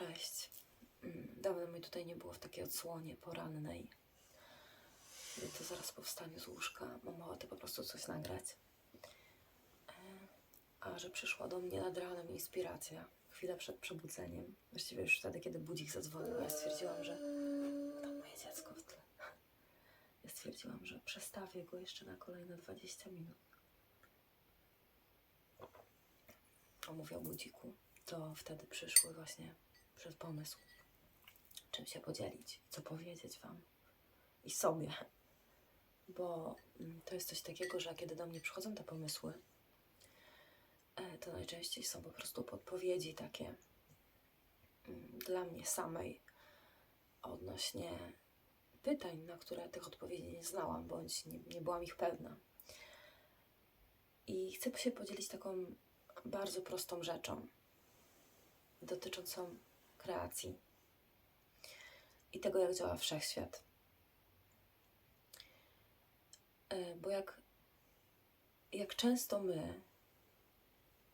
Cześć. Mm, Dawno mnie tutaj nie było w takiej odsłonie porannej. To zaraz po wstaniu z łóżka mam ochotę po prostu coś nagrać. E, A że przyszła do mnie nad ranem inspiracja, chwilę przed przebudzeniem, właściwie już wtedy, kiedy budzik zadzwonił, ja stwierdziłam, że tam moje dziecko w tle. Ja stwierdziłam, że przestawię go jeszcze na kolejne 20 minut. A mówię o budziku, to wtedy przyszły właśnie przed pomysł, czym się podzielić, co powiedzieć Wam i sobie. Bo mm, to jest coś takiego, że kiedy do mnie przychodzą te pomysły, e, to najczęściej są po prostu podpowiedzi takie mm, dla mnie samej odnośnie pytań, na które tych odpowiedzi nie znałam, bądź nie, nie byłam ich pewna. I chcę się podzielić taką bardzo prostą rzeczą dotyczącą kreacji i tego, jak działa wszechświat. E, Bo jak, jak często my,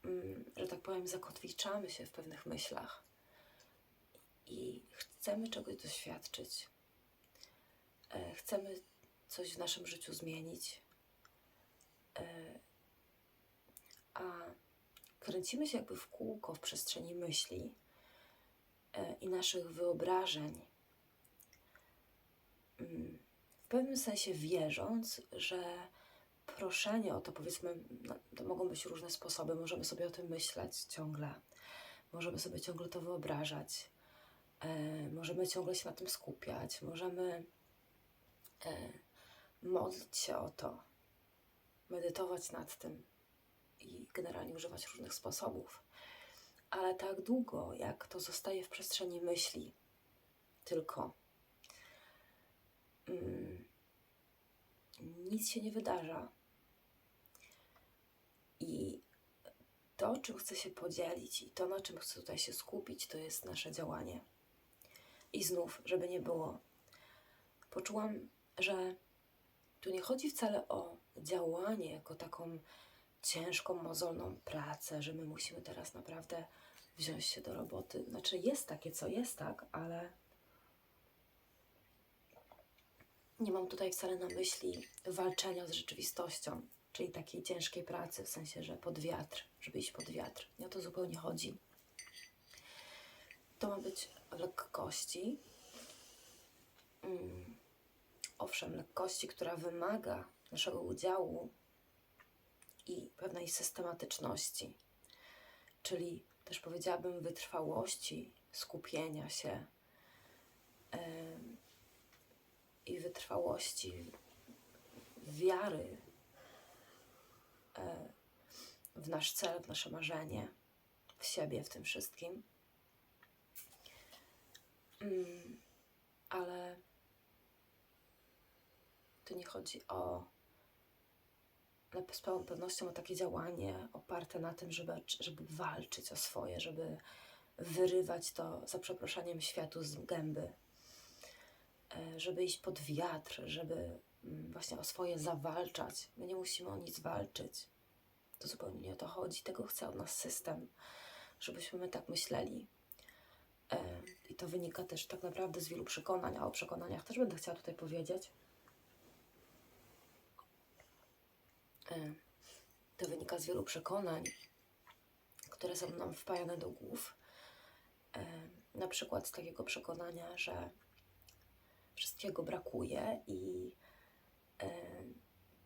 mm, że tak powiem, zakotwiczamy się w pewnych myślach i chcemy czegoś doświadczyć, e, chcemy coś w naszym życiu zmienić, e, a kręcimy się jakby w kółko w przestrzeni myśli i naszych wyobrażeń. Mm, W pewnym sensie wierząc, że proszenie o to, powiedzmy, no, to mogą być różne sposoby, możemy sobie o tym myśleć ciągle, możemy sobie ciągle to wyobrażać, e, możemy ciągle się na tym skupiać, możemy e, modlić się o to, medytować nad tym i generalnie używać różnych sposobów. Ale tak długo, jak to zostaje w przestrzeni myśli, tylko mm, nic się nie wydarza. I to, czym chcę się podzielić i to, na czym chcę tutaj się skupić, to jest nasze działanie. I znów, żeby nie było, poczułam, że tu nie chodzi wcale o działanie jako taką ciężką, mozolną pracę, że my musimy teraz naprawdę wziąć się do roboty. Znaczy, jest takie, co jest, tak, ale nie mam tutaj wcale na myśli walczenia z rzeczywistością, czyli takiej ciężkiej pracy, w sensie, że pod wiatr, żeby iść pod wiatr. Nie o to zupełnie chodzi. To ma być lekkości. Mm. Owszem, lekkości, która wymaga naszego udziału i pewnej systematyczności, czyli też powiedziałabym wytrwałości, skupienia się em, i wytrwałości wiary e, w nasz cel, w nasze marzenie, w siebie, w tym wszystkim. Mm, ale tu nie chodzi o na- z pełną pewnością o takie działanie oparte na tym, żeby, żeby walczyć o swoje, żeby wyrywać to za przeproszeniem światu z gęby, e, żeby iść pod wiatr, żeby mm, właśnie o swoje zawalczać. My nie musimy o nic walczyć. To zupełnie nie o to chodzi. Tego chce od nas system, żebyśmy my tak myśleli. E, I to wynika też tak naprawdę z wielu przekonań, a o przekonaniach też będę chciała tutaj powiedzieć. E, To wynika z wielu przekonań, które są nam wpajane do głów. E, Na przykład z takiego przekonania, że wszystkiego brakuje i e,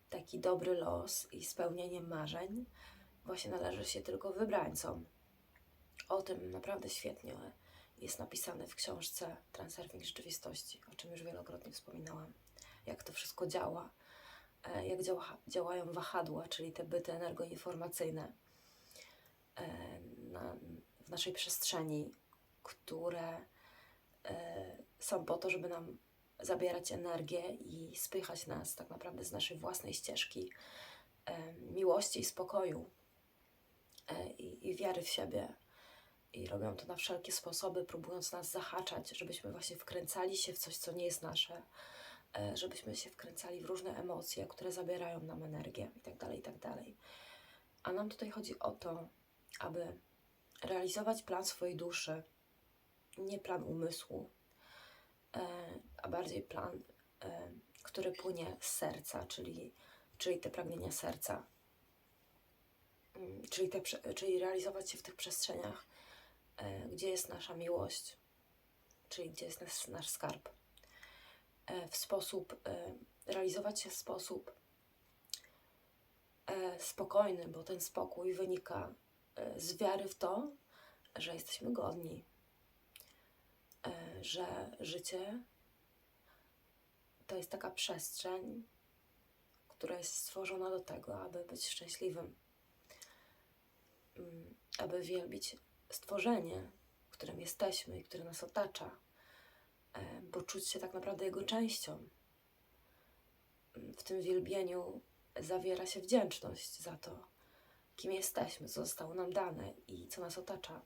taki dobry los i spełnienie marzeń właśnie należy się tylko wybrańcom. O tym naprawdę świetnie jest napisane w książce Transurfing Rzeczywistości, o czym już wielokrotnie wspominałam, jak to wszystko działa e, jak działa, działają wahadła, czyli te byty energoinformacyjne e, na, w naszej przestrzeni, które e, są po to, żeby nam zabierać energię i spychać nas tak naprawdę z naszej własnej ścieżki e, miłości i spokoju e, i, i wiary w siebie. I robią to na wszelkie sposoby, próbując nas zahaczać, żebyśmy właśnie wkręcali się w coś, co nie jest nasze, e, żebyśmy się wkręcali w różne emocje, które zabierają nam energię i tak dalej, i tak. A nam tutaj chodzi o to, aby realizować plan swojej duszy, nie plan umysłu, e, a bardziej plan, e, który płynie z serca, czyli, czyli te pragnienia serca. Mm, Czyli, te, czyli realizować się w tych przestrzeniach, e, gdzie jest nasza miłość, czyli gdzie jest nasz, nasz skarb. E, W sposób, e, realizować się w sposób e, spokojny, bo ten spokój wynika z wiary w to, że jesteśmy godni, że życie to jest taka przestrzeń, która jest stworzona do tego, aby być szczęśliwym, Mm, aby wielbić stworzenie, którym jesteśmy i które nas otacza, bo czuć się tak naprawdę jego częścią. W tym wielbieniu zawiera się wdzięczność za to, kim jesteśmy, co zostało nam dane i co nas otacza.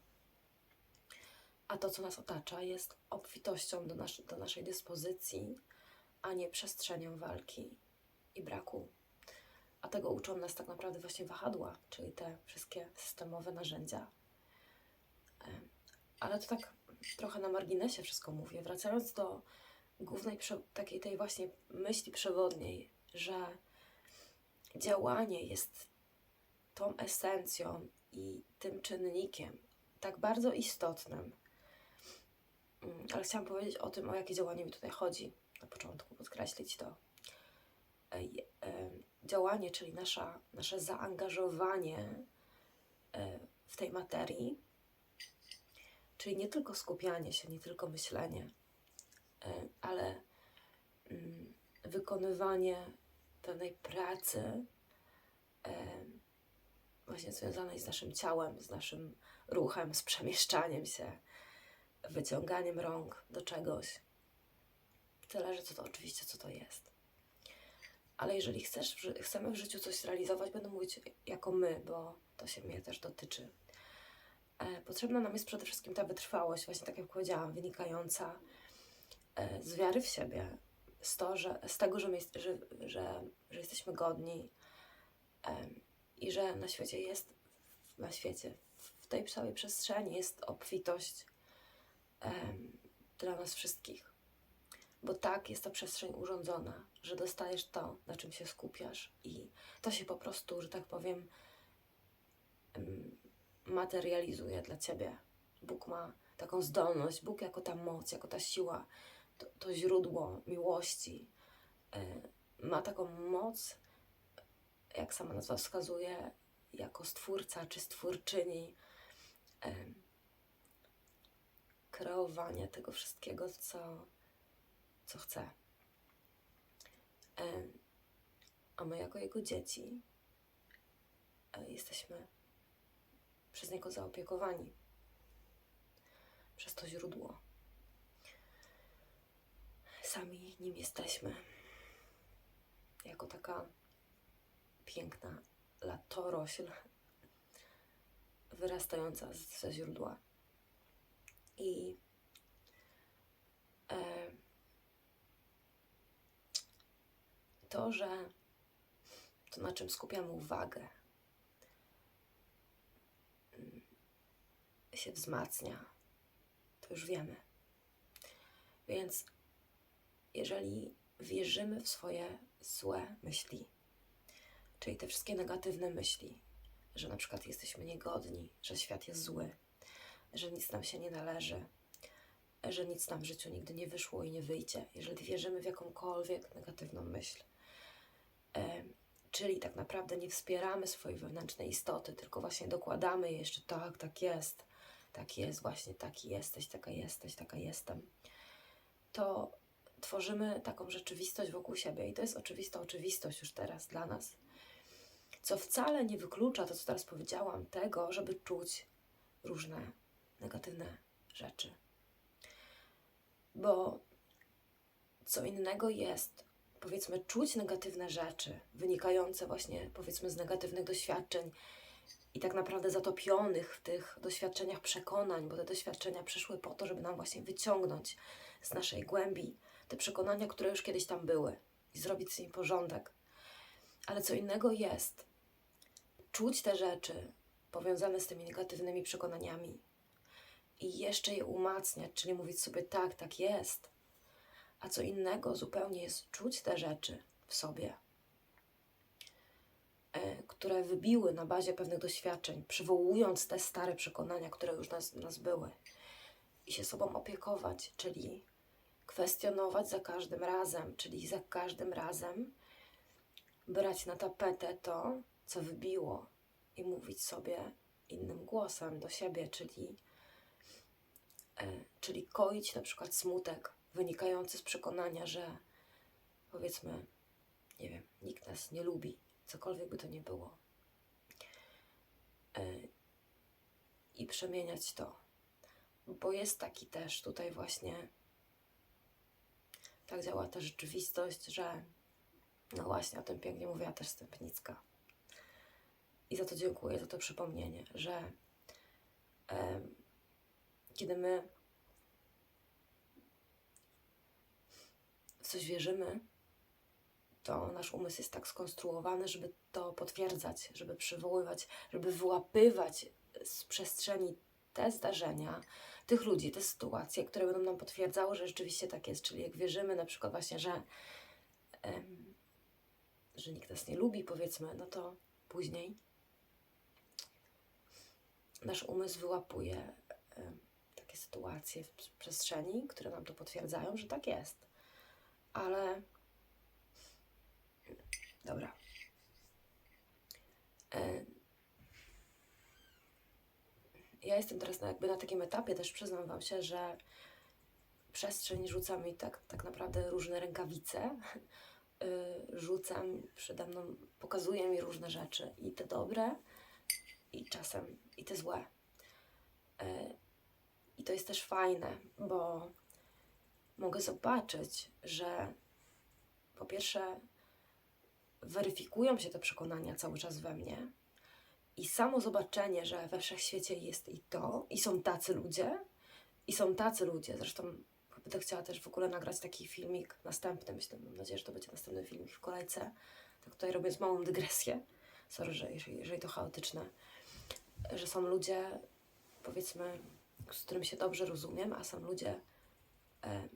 A to, co nas otacza, jest obfitością do, nasz, do naszej dyspozycji, a nie przestrzenią walki i braku. A tego uczą nas tak naprawdę właśnie wahadła, czyli te wszystkie systemowe narzędzia. Em, Ale to tak trochę na marginesie wszystko mówię. Wracając do głównej, takiej tej właśnie myśli przewodniej, że działanie jest tą esencją i tym czynnikiem tak bardzo istotnym. Mm, Ale chciałam powiedzieć o tym, o jakie działanie mi tutaj chodzi na początku, podkreślić to. Em, Działanie, czyli nasza, nasze zaangażowanie e, w tej materii, czyli nie tylko skupianie się, nie tylko myślenie, e, ale mm, wykonywanie pewnej pracy e, właśnie związanej z naszym ciałem, z naszym ruchem, z przemieszczaniem się, wyciąganiem rąk do czegoś. Zależy co to oczywiście, co to jest. Ale jeżeli chcesz, chcemy w życiu coś zrealizować, będę mówić jako my, bo to się mnie też dotyczy. E, potrzebna nam jest przede wszystkim ta wytrwałość, właśnie tak jak powiedziałam, wynikająca e, z wiary w siebie, z, to, że, z tego, że, my, że, że, że jesteśmy godni i że na świecie jest, na świecie, w tej całej przestrzeni jest obfitość dla nas wszystkich. Bo tak jest ta przestrzeń urządzona, że dostajesz to, na czym się skupiasz, i to się po prostu, że tak powiem, em, materializuje dla ciebie. Bóg ma taką zdolność, Bóg jako ta moc, jako ta siła, to, to źródło miłości, e, ma taką moc, jak sama nazwa wskazuje, jako stwórca czy stwórczyni, em, kreowania tego wszystkiego, co, co chce. Em, A my, jako jego dzieci, jesteśmy przez niego zaopiekowani, przez to źródło. Sami nim jesteśmy. Jako taka piękna latorośl wyrastająca ze źródła. I e, to, że to, na czym skupiamy uwagę, mm, się wzmacnia, to już wiemy. Więc jeżeli wierzymy w swoje złe myśli, czyli te wszystkie negatywne myśli, że na przykład jesteśmy niegodni, że świat jest zły, że nic nam się nie należy, że nic nam w życiu nigdy nie wyszło i nie wyjdzie, jeżeli wierzymy w jakąkolwiek negatywną myśl, em, czyli tak naprawdę nie wspieramy swojej wewnętrznej istoty, tylko właśnie dokładamy jej jeszcze tak, tak jest, tak jest, właśnie taki jesteś, taka jesteś, taka jestem, to tworzymy taką rzeczywistość wokół siebie i to jest oczywista oczywistość już teraz dla nas. Co wcale nie wyklucza to, co teraz powiedziałam, tego, żeby czuć różne negatywne rzeczy. Bo co innego jest, powiedzmy, czuć negatywne rzeczy wynikające właśnie, powiedzmy, z negatywnych doświadczeń i tak naprawdę zatopionych w tych doświadczeniach przekonań, bo te doświadczenia przyszły po to, żeby nam właśnie wyciągnąć z naszej głębi te przekonania, które już kiedyś tam były i zrobić z nimi porządek. Ale co innego jest czuć te rzeczy powiązane z tymi negatywnymi przekonaniami i jeszcze je umacniać, czyli mówić sobie tak, tak jest. A co innego zupełnie jest czuć te rzeczy w sobie, które wybiły na bazie pewnych doświadczeń, przywołując te stare przekonania, które już nas, nas były, i się sobą opiekować, czyli kwestionować za każdym razem, czyli za każdym razem brać na tapetę to, co wybiło i mówić sobie innym głosem do siebie, czyli, e, czyli koić na przykład smutek wynikający z przekonania, że powiedzmy, nie wiem, nikt nas nie lubi, cokolwiek by to nie było. E, I przemieniać to, bo jest taki też tutaj właśnie tak działa ta rzeczywistość, że no właśnie, o tym pięknie mówiła też Stępnicka. I za to dziękuję, za to przypomnienie, że em, kiedy my w coś wierzymy, to nasz umysł jest tak skonstruowany, żeby to potwierdzać, żeby przywoływać, żeby wyłapywać z przestrzeni te zdarzenia, tych ludzi, te sytuacje, które będą nam potwierdzały, że rzeczywiście tak jest. Czyli jak wierzymy na przykład właśnie, że, em, że nikt nas nie lubi, powiedzmy, no to później nasz umysł wyłapuje em, takie sytuacje w przestrzeni, które nam to potwierdzają, że tak jest. Ale dobra. E, ja jestem teraz na, jakby na takim etapie, też przyznam Wam się, że przestrzeń rzuca mi tak, tak naprawdę różne rękawice. Y, Rzucam przede mną, pokazuje mi różne rzeczy i te dobre, i czasem i te złe. Y, I to jest też fajne, bo mogę zobaczyć, że po pierwsze weryfikują się te przekonania cały czas we mnie, i samo zobaczenie, że we wszechświecie jest i to, i są tacy ludzie, i są tacy ludzie. Zresztą będę chciała też w ogóle nagrać taki filmik następny. Myślę, mam nadzieję, że to będzie następny filmik w kolejce. Tak tutaj robię z małą dygresję. Sorry, że jeżeli, jeżeli to chaotyczne. Że są ludzie, powiedzmy, z którymi się dobrze rozumiem, a są ludzie, e,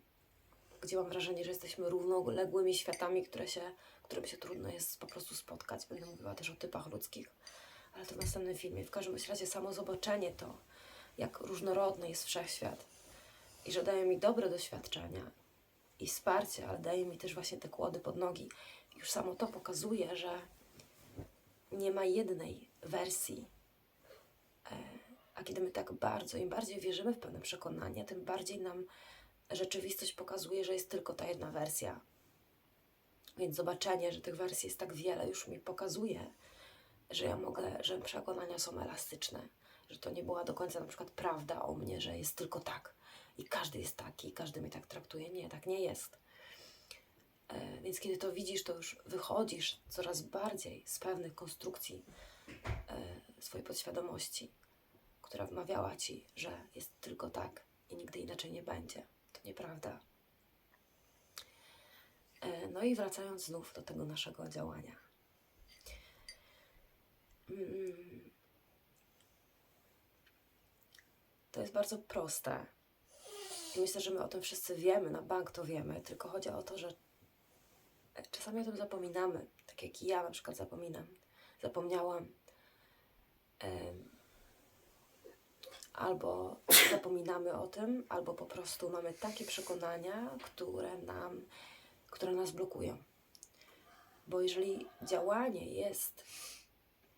gdzie mam wrażenie, że jesteśmy równoległymi światami, które się, którym się trudno jest po prostu spotkać. Będę mówiła też o typach ludzkich ale to w następnym filmie. W każdym razie samo zobaczenie to, jak różnorodny jest wszechświat i że daje mi dobre doświadczenia i wsparcie, ale daje mi też właśnie te kłody pod nogi. Już samo to pokazuje, że nie ma jednej wersji. E, A kiedy my tak bardzo, im bardziej wierzymy w pewne przekonania, tym bardziej nam rzeczywistość pokazuje, że jest tylko ta jedna wersja. Więc zobaczenie, że tych wersji jest tak wiele, już mi pokazuje, że ja mogę, że przekonania są elastyczne, że to nie była do końca na przykład prawda o mnie, że jest tylko tak i każdy jest taki, każdy mnie tak traktuje. Nie, tak nie jest. E, więc kiedy to widzisz, to już wychodzisz coraz bardziej z pewnych konstrukcji e, swojej podświadomości, która wmawiała ci, że jest tylko tak i nigdy inaczej nie będzie. To nieprawda. E, no i wracając znów do tego naszego działania. To jest bardzo proste. I myślę, że my o tym wszyscy wiemy, na bank to wiemy, tylko chodzi o to, że czasami o tym zapominamy. Tak jak ja na przykład zapominam. Zapomniałam. Albo zapominamy o tym, albo po prostu mamy takie przekonania, które nam, które nas blokują. Bo jeżeli działanie jest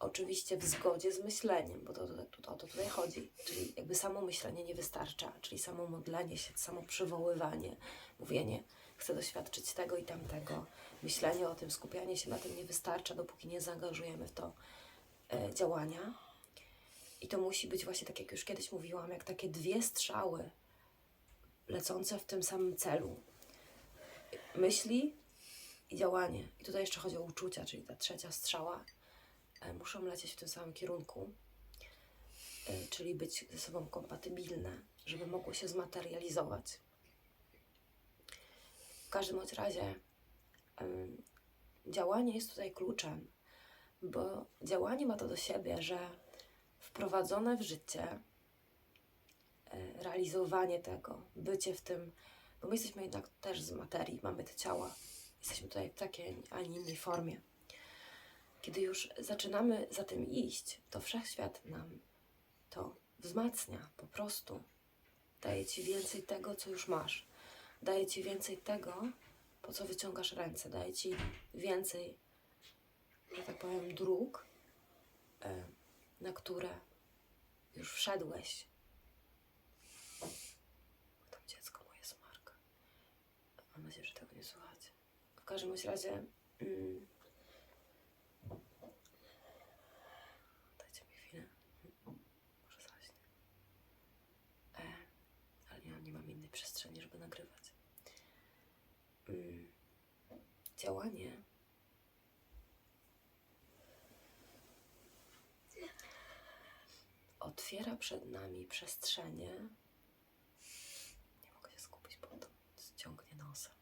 oczywiście w zgodzie z myśleniem, bo to, to, to, to tutaj chodzi. Czyli jakby samo myślenie nie wystarcza, czyli samo modlenie się, samo przywoływanie, mówienie, chcę doświadczyć tego i tamtego. Myślenie o tym, skupianie się na tym nie wystarcza, dopóki nie zaangażujemy w to e, działania. I to musi być właśnie, tak jak już kiedyś mówiłam, jak takie dwie strzały lecące w tym samym celu. Myśli i działanie. I tutaj jeszcze chodzi o uczucia, czyli ta trzecia strzała muszą lecieć w tym samym kierunku, e, czyli być ze sobą kompatybilne, żeby mogły się zmaterializować. W każdym bądź razie działanie jest tutaj kluczem, bo działanie ma to do siebie, że wprowadzone w życie e, realizowanie tego, bycie w tym, bo my jesteśmy jednak też z materii, mamy te ciała. Jesteśmy tutaj w takiej, a nie innej formie. Kiedy już zaczynamy za tym iść, to wszechświat nam to wzmacnia po prostu. Daje ci więcej tego, co już masz. Daje ci więcej tego, po co wyciągasz ręce. Daje ci więcej, że tak powiem, dróg, e, na które już wszedłeś. Tam dziecko moje smarka. Mam nadzieję, że tego nie słuchacie. W każdym razie. Mm, dajcie mi chwilę. Może zaśnie. E, ale ja nie mam innej przestrzeni, żeby nagrywać. Mm, działanie otwiera przed nami przestrzenie. Nie mogę się skupić, bo to ciągnie nosem.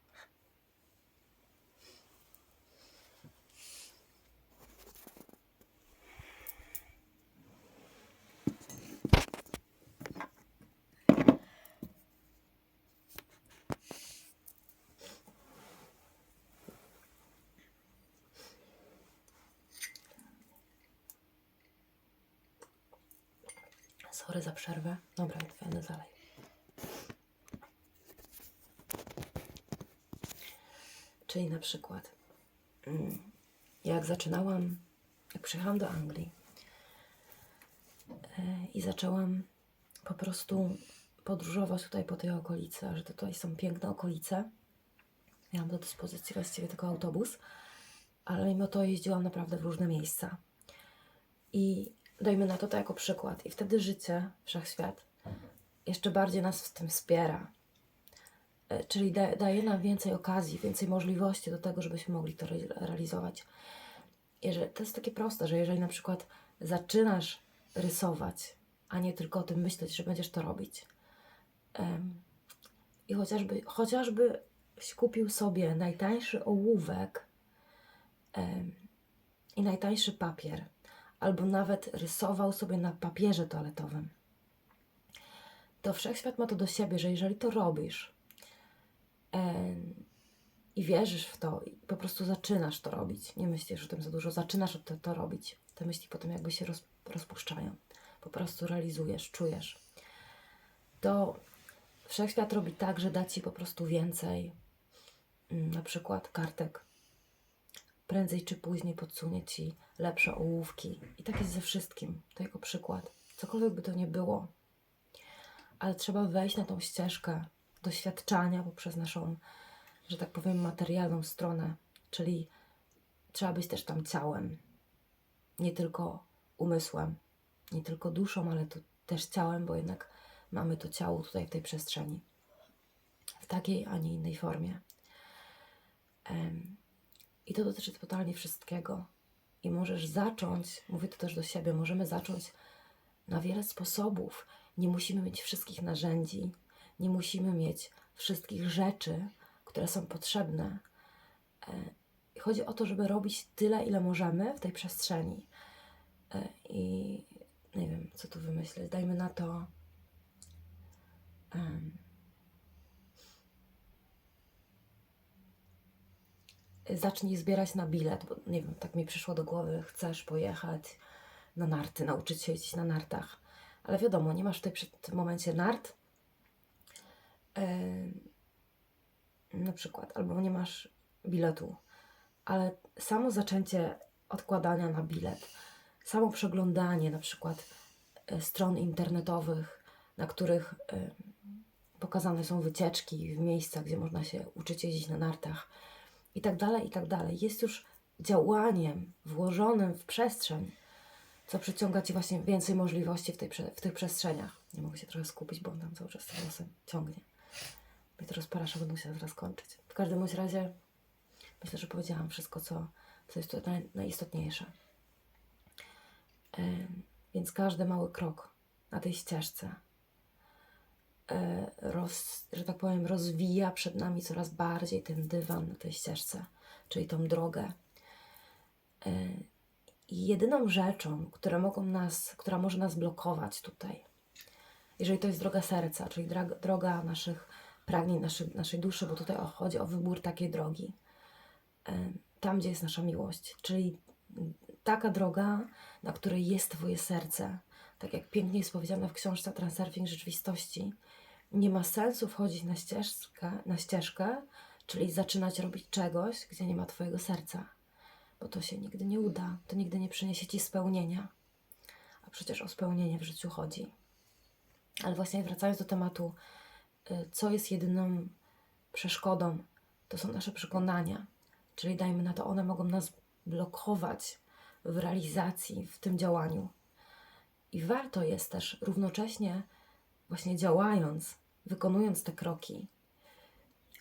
Sorry za przerwę. Dobra, jadę dalej. Czyli na przykład, mm, jak zaczynałam, jak przyjechałam do Anglii e, i zaczęłam po prostu podróżować tutaj po tej okolicy, a że tutaj są piękne okolice. Miałam do dyspozycji właściwie tylko autobus, ale mimo to jeździłam naprawdę w różne miejsca. I dajmy na to to jako przykład. I wtedy życie, wszechświat, jeszcze bardziej nas w tym wspiera. E, Czyli da, daje nam więcej okazji, więcej możliwości do tego, żebyśmy mogli to re- realizować. Jeżeli, to jest takie proste, że jeżeli na przykład zaczynasz rysować, a nie tylko o tym myśleć, że będziesz to robić, em, i chociażby, chociażby kupił sobie najtańszy ołówek em, i najtańszy papier, albo nawet rysował sobie na papierze toaletowym, to wszechświat ma to do siebie, że jeżeli to robisz i wierzysz w to, i po prostu zaczynasz to robić, nie myślisz o tym za dużo, zaczynasz to, to robić, te myśli potem jakby się roz, rozpuszczają, po prostu realizujesz, czujesz, to wszechświat robi tak, że da ci po prostu więcej, mm, na przykład kartek prędzej czy później podsunie ci lepsze ołówki. I tak jest ze wszystkim. To jako przykład. Cokolwiek by to nie było. Ale trzeba wejść na tą ścieżkę doświadczania poprzez naszą, że tak powiem, materialną stronę. Czyli trzeba być też tam ciałem. Nie tylko umysłem, nie tylko duszą, ale to też ciałem, bo jednak mamy to ciało tutaj w tej przestrzeni. W takiej, a nie innej formie. Em, i to dotyczy totalnie wszystkiego. I możesz zacząć, mówię to też do siebie, możemy zacząć na wiele sposobów. Nie musimy mieć wszystkich narzędzi, nie musimy mieć wszystkich rzeczy, które są potrzebne. E, Chodzi o to, żeby robić tyle, ile możemy w tej przestrzeni. E, I nie wiem, co tu wymyśleć. Dajmy na to. em, zacznij zbierać na bilet, bo nie wiem, tak mi przyszło do głowy, chcesz pojechać na narty, nauczyć się jeździć na nartach. Ale wiadomo, nie masz tutaj przy tym momencie nart, em, na przykład, albo nie masz biletu, ale samo zaczęcie odkładania na bilet, samo przeglądanie na przykład e, stron internetowych, na których pokazane są wycieczki w miejscach, gdzie można się uczyć jeździć na nartach i tak dalej, i tak dalej. Jest już działaniem włożonym w przestrzeń, co przyciąga Ci właśnie więcej możliwości w, tej, w tych przestrzeniach. Nie mogę się trochę skupić, bo on tam cały czas tym nosem ciągnie. Mnie to rozprasza, będę musiała zaraz kończyć. W każdym bądź razie myślę, że powiedziałam wszystko, co, co jest tutaj naj, najistotniejsze. Więc każdy mały krok na tej ścieżce roz, że tak powiem, rozwija przed nami coraz bardziej ten dywan na tej ścieżce, czyli tą drogę. E, I jedyną rzeczą, która, mogą nas, która może nas blokować tutaj, jeżeli to jest droga serca, czyli droga naszych pragnień, naszej, naszej duszy, bo tutaj chodzi o wybór takiej drogi, em, tam gdzie jest nasza miłość, czyli taka droga, na której jest Twoje serce, tak jak pięknie jest powiedziane w książce Transurfing Rzeczywistości, nie ma sensu wchodzić na ścieżkę, na ścieżkę, czyli zaczynać robić czegoś, gdzie nie ma Twojego serca, bo to się nigdy nie uda, to nigdy nie przyniesie Ci spełnienia. A przecież o spełnienie w życiu chodzi. Ale właśnie wracając do tematu, y, co jest jedyną przeszkodą, to są nasze przekonania. Czyli dajmy na to, one mogą nas blokować w realizacji, w tym działaniu. I warto jest też równocześnie, właśnie działając, wykonując te kroki,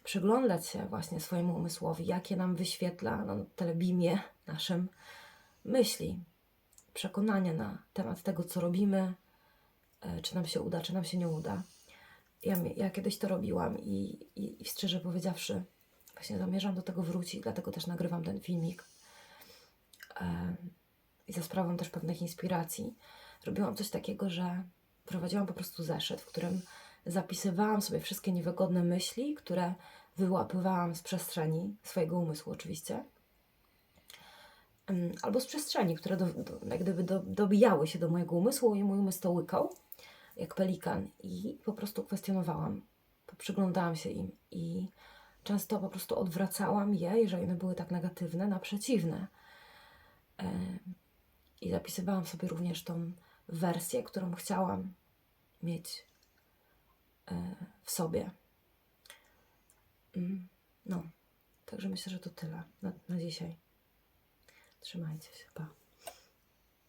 przyglądać się właśnie swojemu umysłowi, jakie nam wyświetla na telebimie naszym myśli, przekonania na temat tego, co robimy, e, czy nam się uda, czy nam się nie uda. Ja, ja kiedyś to robiłam i, i, i szczerze powiedziawszy, właśnie zamierzam do tego wrócić, dlatego też nagrywam ten filmik. Em, I za sprawą też pewnych inspiracji. Robiłam coś takiego, że prowadziłam po prostu zeszyt, w którym zapisywałam sobie wszystkie niewygodne myśli, które wyłapywałam z przestrzeni swojego umysłu, oczywiście. Em, Albo z przestrzeni, które do, do, jak gdyby do, dobijały się do mojego umysłu i mój umysł to łykał, jak pelikan. I po prostu kwestionowałam, przyglądałam się im i często po prostu odwracałam je, jeżeli one były tak negatywne, na przeciwne. I zapisywałam sobie również tą wersję, którą chciałam mieć w sobie. Mm, No, także myślę, że to tyle na, na dzisiaj. Trzymajcie się, pa.